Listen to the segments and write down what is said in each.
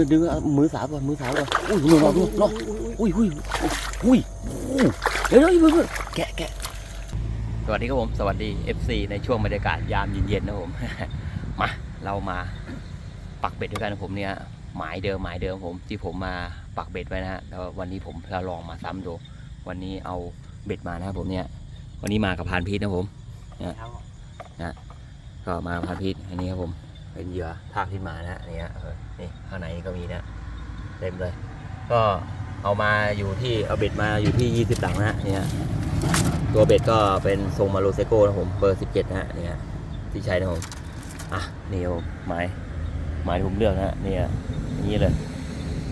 อะดึงอะมือสาวก่อนมือสาวก่อนอุ้ยนอนนอนนอนอุ้ยอุ้ยอุ้ยอุ้ยเดี๋ยวเดี๋ยวเดี๋ยวแกะแกะสวัสดีครับผมสวัสดี FC ในช่วงบรรยากาศยามเย็นๆนะผมมาเรามาปักเบ็ดด้วยกันนะผมเนี่ยหมายเดิมหมายเดิมผม ที่ผมมาปักเบ็ดไว้นะฮะแล้ววันนี้ผมจะลองมาซ้ำดู วันนี้เอาเบ็ดมานะครับผมเนี่ย วันนี้มากับพานพีชนะผมนะนะก็มากับพานพีชอันนี้ครับผม เป็นเหยื่อทากที่มานะฮะนี่ฮะเออนี่ข้างในก็มีนะเต็มเลย ก็เอามาอยู่ที่เอาเบ็ดมาอยู่ที่ 20หลังนะฮะนี่ฮะตัวเบ็ดก็เป็นทรงมาโลเซโก้นะผมเบอร์ 17นะฮะนี่ฮะที่ใช้นะผมอะนี่ครับผมไม้ไม้ที่ผมเลือกนะฮะนี่ฮะอย่างนี้เลย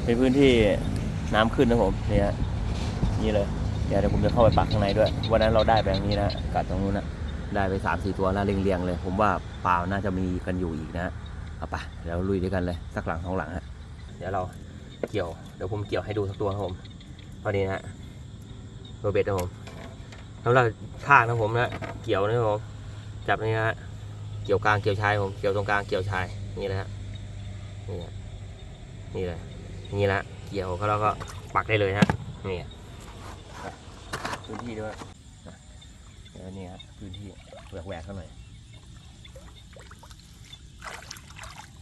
เป็นพื้นที่น้ำขึ้นนะผมนี่ฮะนี่เลยเดี๋ยวผมจะเข้าไปปักข้างในด้วยวันนั้นเราได้ไปอย่างนี้นะกัดตรงนู้นนะได้ไปสามสี่ตัวแล้วเรียงๆเลย ผมว่าปลาน่าจะมีกันอยู่อีกนะ เอาปเดี๋ยวลุยด้วยกันเลยสักหลังสองหลังฮะเดี๋ยวเราเกี่ยวเดี๋ยวผมเกี่ยวให้ดูสักตัวครับผมพอดีนะฮะตัวเบ็ดนะผมสำหรับทากนะผมนะเกี่ยวนะผมจับนี่นะฮะเกี่ยวกลางเกี่ยวชายผมเกี่ยวตรงกลางเกี่ยวชายนี่นะฮะนี่นี่เลยนี่ละเกี่ยวเขาแล้วก็ปักได้เลยฮะนี่พื้นที่ด้วยเดี๋ยวนี่ครับพื้นที่แหวกแหวกๆเข้าหน่อย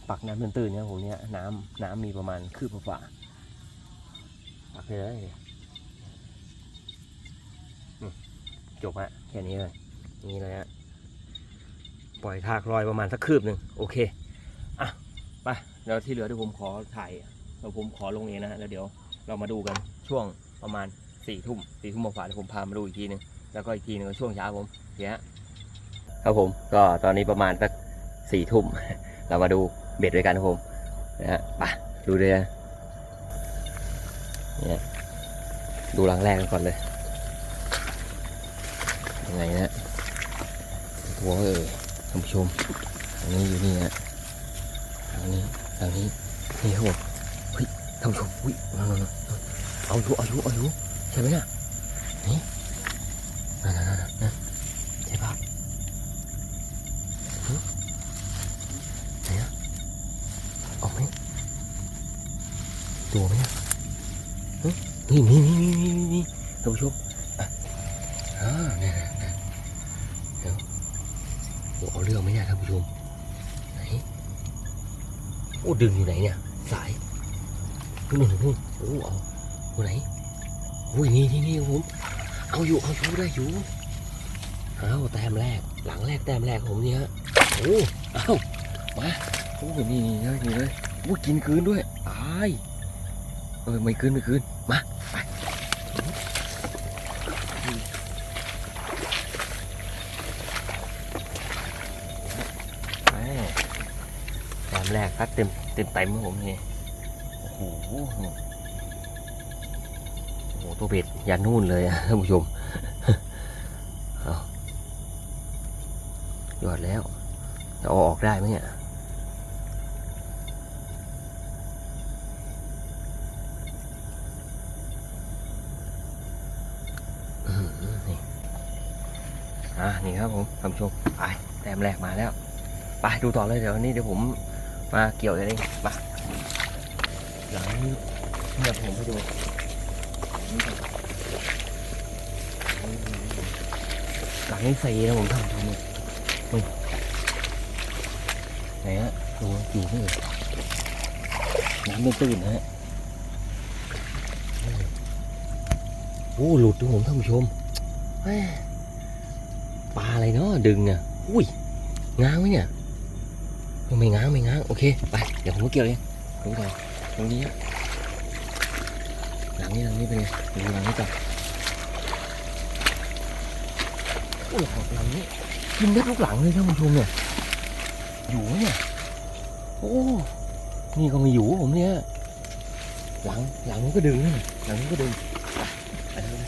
ปักน้ำตื้นๆเนี่ยผมเนี่ยน้ำน้ำมีประมาณคืบฝ่าปักเลยจบฮะแค่นี้เลยนี่เลยฮะปล่อยทากลอยประมาณสักคืบหนึ่งโอเคอะไปแล้วที่เหลือที่ผมขอถ่ายเราผมขอลงเองนะฮะแล้วเดี๋ยวเรามาดูกันช่วงประมาณสี่ทุ่มสี่ทุ่มฝ่าๆเดี๋ยวผมพามาดูอีกทีหนึงแล้วก็อีกทีหนึงช่วงเช้าผมเนี้ยครับผมก็ตอนนี้ประมาณสักสี่ทุ่มเรามาดู เบ็ดด้วยกันครับผมนะฮะไปดูเลยนะเนี่ยดูหลังแรกกันก่อนเลยยังไงนะตัวเออท่านผู้ชมอันนี้อยู่นี่ฮะทางนี้ทางนี้นี่ครับผมเฮ้ยท่านผู้ชมอุ้ยนั่นเอาอยู่เอาอยู่เอาอยู่ใช่ไหมเนี่ยนั่นนั่นนั่นนั่นใช่ปะหึไหนอะออกไหมตัวไหมอะหึนี่นี่นี่นี่นี่นี่นี่ท่านผู้ชมอะอ่าเนี่ยเนี่ยเนี่ยเดี๋ยวโอ้เอาเรื่องไหมเนี่ยท่านผู้ชมไหนโอ้ ดึงอยู่ไหนเนี่ย สายนู่นนู่นนู่นโอ้เอาตัวไหนอุ้ยนี่นี่นี่ผม เอาอยู่เอาอยู่ได้อยู่เอาแต้มแรก หลังแรกแต้มแรกผมเนี่ยฮะโอ้เอามาโอ้นี่นี่เลยนี่เลยโอ้กินคืนด้วยตายเออไม่คืนไม่คืนมาไปแม่แต้มแรกพัดเต็ม เต็มเต็มผมนี่โอ้โหโอ้โหตัวเบ็ดยันนู่นเลยท่านผู้ชมเอายอดแล้วจะเอาออกได้ไหมเนี่ยอื้อหือนี่อะนี่ครับผมท่านผู้ชมไปแต้มแรกมาแล้ว ไปดูต่อเลยเดี๋ยวนี้เดี๋ยวผม มาเกี่ยวเลยนี่มาหลังนี้เนี่ยผมให้ดูหลังนี้สีนะผมทำทำเนี่ยมึงไหนฮะดูอยู่นี่น้ำตื้นนะฮะโอ้หลุดดูผมท่านผู้ชมปลาอะไรเนาะดึงเนี่ยอุ้ยง้างไหมเนี่ย ไม่ง้างไม่ง้างโอเคไปเดี๋ยวผมมาเกี่ยวเองดูต่อตรงนี้หลังนี้หลังนี้เป็นไงดูหลังนี้ก่อนโอ้โหหลังนี้กินได้ทุกหลังเลยท่านผู้ชมเนี่ยอยู่เนี่ยโอ้นี่ก็มีอยู่ผมเนี่ยหลังหลังนี้ก็ดึงหลังนี้ก็ดึงไปไปเลย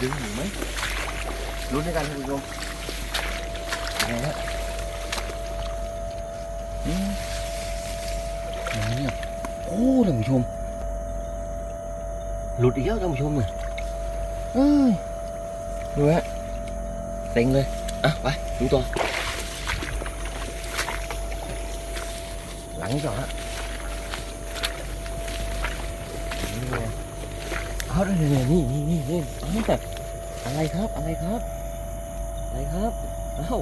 ดึงอยู่ไหมลุ้นด้วยกันท่านผู้ชมยังไงฮะอืมอย่างนี้อะโอ้ท่านผู้ชม หลุดอีกแล้วท่านผู้ชมเนี่ยเอ้ยดูฮะเต็งเลย อะ ไป ดูต่อ หลังนี้ก่อนฮะนี่ไง เอาเดี๋ยวๆนี่นี่นี่นี่อาแบบอะไรครับอะไรครับอะไรครับเอ้า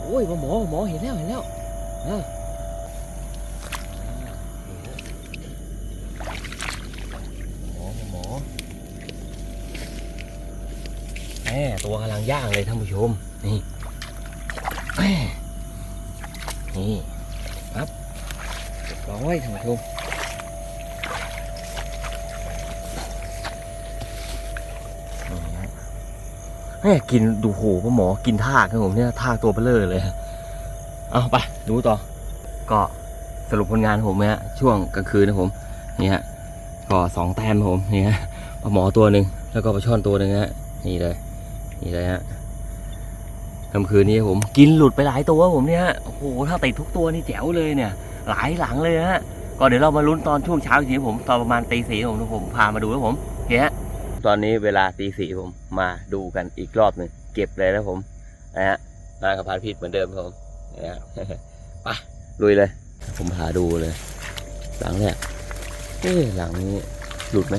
โอ้ยหมอหมอเห็นแล้วเห็นแล้วอ่าหมอหมอแหมตัวกำลังย่างเลยท่านผู้ชม นี่นี่ครับร้อยท่านผู้ชมนี่ฮะ แม่กินดูโหพ่อหมอกินทากครับผมเนี่ยทากตัวเบลอเลย เอาไปดูต่อ ก็สรุปผลงานผมนะฮะช่วงกลางคืนนะผมนี่ฮะก็สองแต้มผมนี่ฮะปลาหมอตัวหนึ่งแล้วก็ปลาช่อนตัวหนึ่งฮะนี่เลย นี่เลยฮะกลางคืนนี้ผมกินหลุดไปหลายตัวผมเนี่ยโอ้โหถ้าติดทุกตัวนี่แจ๋วเลยเนี่ย หลายหลังเลยฮะก็เดี๋ยวเรามาลุ้นตอนช่วงเช้าอีกทีผมตอนประมาณตีสี่ผมผมพามาดูแล้วผมโอเคฮะ ตอนนี้เวลาตีสี่ผมมาดูกันอีกรอบหนึ่งเก็บเลยนะผมนะฮะมากับพานพิษเหมือนเดิมครับผมนะฮะไปลุยเลย ผมพาดูเลย หลังเนี่ยเอ๊หลังนี้หลุดไหม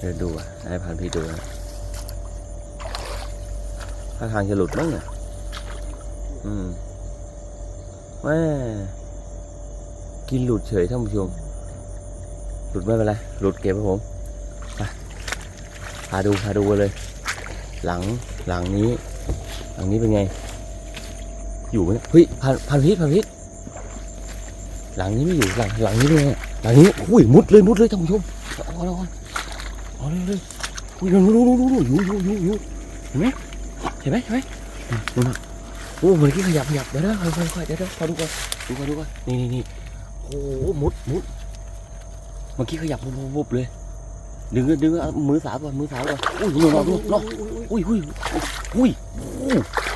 เดินดูอะให้พานพิษดูนะถ้าทางจะหลุดมั้งอะอืมแม่กินหลุดเฉยท่านผู้ชม หลุดไม่เป็นไร หลุดเก็บไว้ผม พาดูพาดูเลย หลังหลังนี้ หลังนี้เป็นไง อยู่ไหมเฮ้ยพันพันพิษพันพิษหลังนี้ไม่อยู่หลังหลังนี้เป็นไงหลังนี้อุ้ยมุดเลยมุดเลยท่านผู้ชมเอาเอาเอาเลยเลยอุ้ยนู่นนู่นนู่นอยู่อยู่อยู่อยู่เห็นไหมเห็นไหมเห็นไหมนู่นน่ะโอ้เมื่อนที่ขยับขยับเดี๋ยวนะค่อยๆค่อยๆเดี๋ยวเดี๋ยวขอดูก่อนดูก่อนดูก่อนนี่นี่นี่โอ้โหมุดมุดเมื่อกี้ขยับวุบวุบวุบเลย ดึงเลยดึงเลยเอามือสาวก่อนมือสาวก่อนอุ้ยนู่นน่ะนู่นน่ะอุ้ยอุ้ยอุ้ยอุ้ย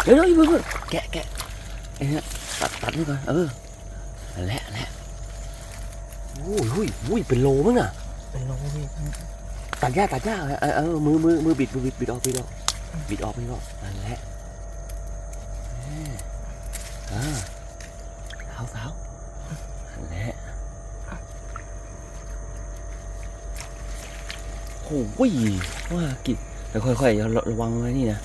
เดี๋ยวเดี๋ยวเดี๋ยวแกะแกะไอ้เนี่ยตัดตัดนี่ก่อนเออนั่นแหละนั่นแหละโอ้ยหุ้ยหุ้ยเป็นโลมั้งน่ะเป็นโลพี่ตัดหญ้าตัดหญ้าเออเออมือมือมือบิดมือบิดบิดออกบิดออกบิดออกบิดออกนั่นแหละเอออ่าสาวสาวนั่นแหละ โอ้ยว่ากินแล้วค่อยๆระระวังไว้นี่นะ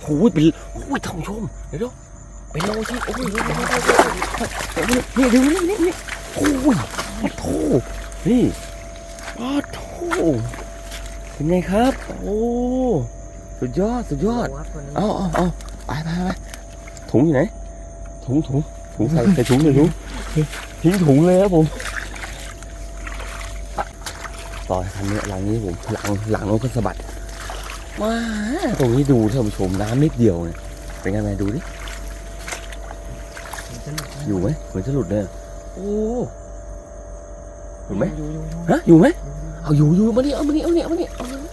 โอ้ยเป็นโอ้ยท่านผู้ชมเดี๋ยวเดี๋ยวเป็นโลใช่โอ้ยนี่ดูนี่นี่นี่โอ้ยโอ้โหนี่อ้าวโถเป็นไงครับ โอ้สุดยอดสุดยอดวัดวันนี้เอาเอาเอาไปไปไปถุงอยู่ไหนถุงถุงถุงใส่ใส่ถุงเลยถุงทิ้งถุงเลยครับผม ต่อคันนี้หลังนี้ผมหลังหลังน้องก็สะบัดมาตรงนี้ดูท่านผู้ชมน้ำนิดเดียวเนี่ยเป็นไงไหมดูดิอยู่ไหมเหมือนจะหลุดเลยอะโอ้เห็นไหมอยู่อยู่อยู่ฮะอยู่ไหมเอาอยู่อยู่มานี่เอามานี่เอานี่เอามานี่เอามานี่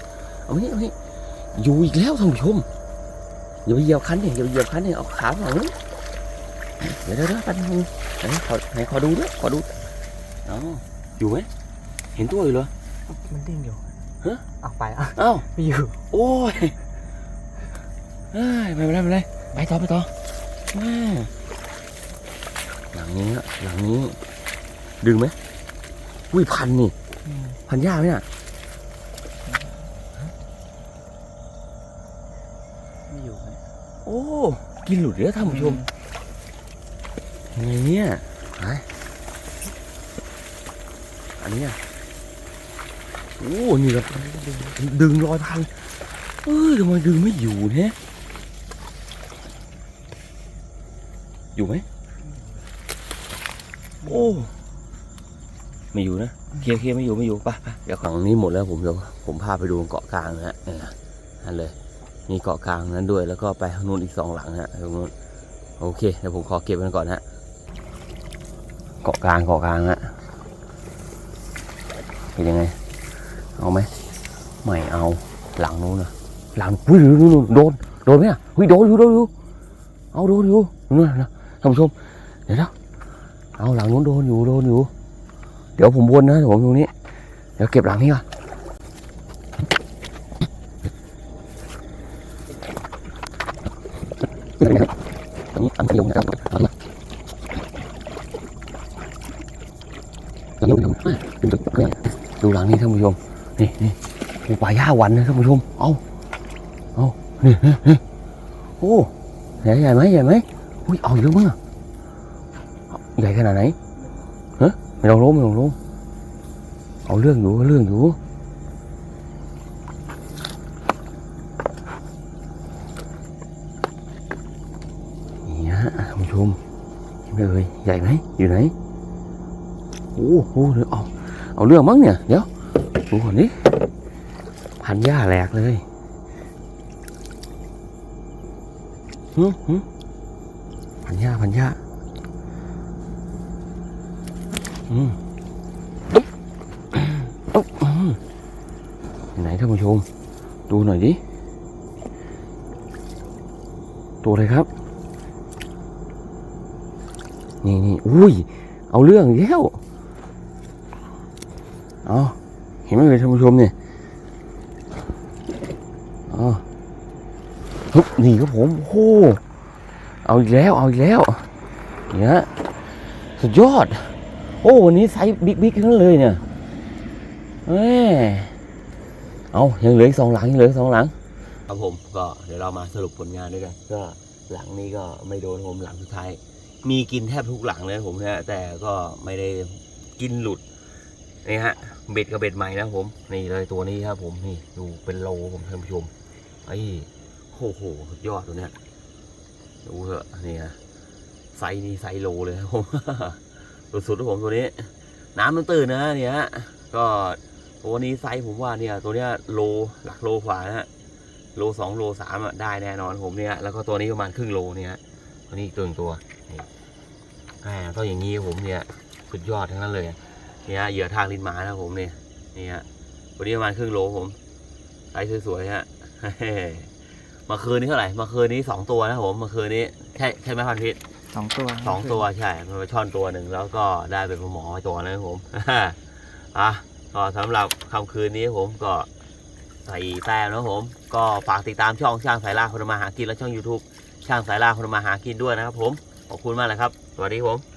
เอามานี่เอามานี่อยู่อีกแล้วท่านผู้ชมอย่าไปเหยียบคันเนี่ยอย่าไปเหยียบคันเนี่ยเอาขาหลังนี่เดี๋ยวเดี๋ยวเดี๋ยวแป๊บนึงไหนขอไหนขอดูด้วยขอดูเออยู่ไหมเห็นตัวอยู่เหรอ มันดิ้นอยู่ฮะเอาไปอะเอ้าไม่อยู่ โอ้ยเอ้ยไม่เป็นไรไม่เป็นไรไปต่อไปต่อแม่หลังนี้อะหลังนี้ ดึงไหมอุ้ยพันนี่อืมพันยากไหมเนี่ยไม่อยู่ไหมโอ้ กินหลุดเลยท่านผู้ชมยังไงเนี่ยไปอันเนี้ย โอ้นี่แบบดึงรอยพันเอ้ยทำไมดึงไม่อยู่เนี่ยอยู่ไหมโอ้ไม่อยู่นะเคลียร์เคลียร์ไม่อยู่ไม่อยู่ไปไปเดี๋ยวของนี้หมดแล้วผมเดี๋ยวผมพาไปดูเกาะกลางนะฮะเนี่ยนั่นเลยมีเกาะกลางนั้นด้วยแล้วก็ไปทางนู้นอีกสองหลังฮะตรงนู้นโอเคเดี๋ยวผมขอเก็บมันก่อนฮะเกาะกลางเกาะกลางฮะเป็นยังไง เอาไหมไม่เอาหลังนู้นนะหลังอุ้ยนู่นนู่นโดนโดนไหมอะเฮ้ยโดนอยู่โดนอยู่เอาโดนอยู่นู่นนะท่านผู้ชมเดี๋ยวนะเอาหลังนู้นโดนอยู่โดนอยู่ เดี๋ยวผมวนนะเดี๋ยวผมตรงนี้ เดี๋ยวเก็บหลังนี้ก่อนนี้อันยงนะครับดูหลังนี่ท่านผู้ชม นี่นี่โอ้ป่าหญ้าหวันนะท่านผู้ชม เอาเอานี่นี่นี่โอ้ใหญ่ใหญ่ไหมใหญ่ไหมอุ้ยเอาเยอะมากใหญ่ขนาดไหนฮะไม่ต้องล้มไม่ต้องล้มเอาเรื่องอยู่เอาเรื่องอยู่นี่ฮะท่านผู้ชมเห็นไหมเอ่ยใหญ่ไหมอยู่ไหนโอ้โหเดี๋ยวเอาเอาเรื่องมั้งเนี่ยเดี๋ยว ดูก่อนดิพันหญ้าแหลกเลยหืมพันหญ้าพันหญ้าอืมอุ๊บอืมไหนท่านผู้ชม ดูหน่อยดิ ตัวอะไรครับ นี่นี่อุ้ย เอาเรื่องแล้วอาเห็นไหมเลยท่านผู้ชมเนี่ยอ๋อฮึบนี่ครับผมโอ้โหเอาอีกแล้วเอาอีกแล้วเนี่ยสุดยอด โอ้วันนี้ไซส์บิ๊กๆทั้งนั้นเลยเนี่ยเอ้ยเอายังเหลืออีกสองหลังยังเหลืออีกสองหลังครับผมก็เดี๋ยวเรามาสรุปผลงานด้วยกันก็หลังนี้ก็ไม่โดนผมหลังสุดท้าย มีกินแทบทุกหลังเลยนะผมนะแต่ก็ไม่ได้กินหลุด นี่ฮะเบ็ดกับเบ็ดใหม่นะผม นี่เลยตัวนี้ครับผมนี่ดูเป็นโลผมท่านผู้ชมไอ้โอ้โหสุดยอดตัวเนี้ยดูเถอะนี่ฮะไซนี้ไซโลเลยครับผมสุดๆครับผมตัวนี้ น้ำมันตื่นนะเนี่ยฮะก็ตัวนี้ไซผมว่าเนี่ย ตัวเนี้ยโลหลักโลกว่านะฮะโลสองโลสามอะได้แน่นอนผมเนี่ยแล้วก็ตัวนี้ประมาณครึ่งโลเนี่ยฮะตัวนี้อีกตัวนึงตัวอ่าต้องอย่างนี้ผมเนี่ยสุดยอดทั้งนั้นเลย เนี่ยเหยื่อทางลิ้นหมานะผมเนี่ยนี่ฮะวันนี้ประมาณครึ่งโลผมไซส์สวยๆฮะเมาคืนนี้เท่าไหร่เมาคืนนี้สองตัวนะผมเมาคืนนี้ใช่ใช่ไหมพันพิษสองตัวสองตัวใช่มันไปช่อนตัวหนึ่งแล้วก็ได้เป็นปลาหมอไปตัวนะครับผมอะก็สำหรับค่ำคืนนี้ผมก็ใส่แต้มนะครับผม ก็ฝากติดตามช่องช่างสายล่าคนมาหากินและช่อง YouTube ช่างสายล่าคนมาหากินด้วยนะครับผม ขอบคุณมากเลยครับ สวัสดีครับผม